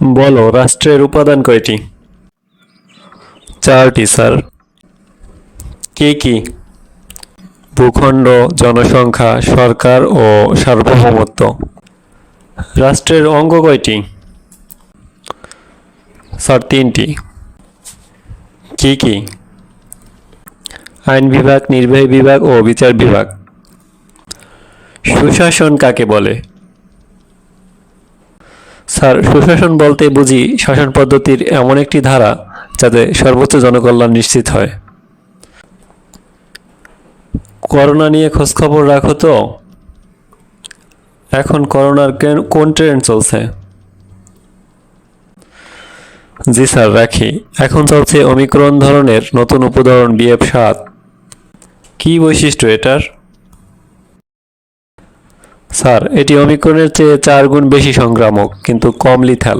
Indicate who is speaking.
Speaker 1: বলো, রাষ্ট্রের উপাদান কয়টি? চারটি, স্যার। কি কি? ভূখণ্ড, জনসংখ্যা, সরকার ও সার্বভৌমত্ব। রাষ্ট্রের অঙ্গ কয়টি? স্যার, তিনটি। কি কি? আইন বিভাগ, নির্বাহী বিভাগ ও বিচার বিভাগ। সুশাসন কাকে বলে? স্যার, সুশাসন বলতে বুঝি শাসন পদ্ধতির এমন একটি ধারা যাতে সর্বোচ্চ জনকল্যাণ নিশ্চিত হয়। করোনা নিয়ে খোঁজখবর রাখো তো। এখন করোনার কোন ট্রেন্ড চলছে? জি স্যার, রাখি। এখন চলছে অমিক্রণ ধরনের নতুন উপধরন বিএফ সাত। কী বৈশিষ্ট্য এটার? স্যার এটি অমিক্রণের চেয়ে চার গুণ বেশি সংক্রামক কিন্তু কম লিথাল।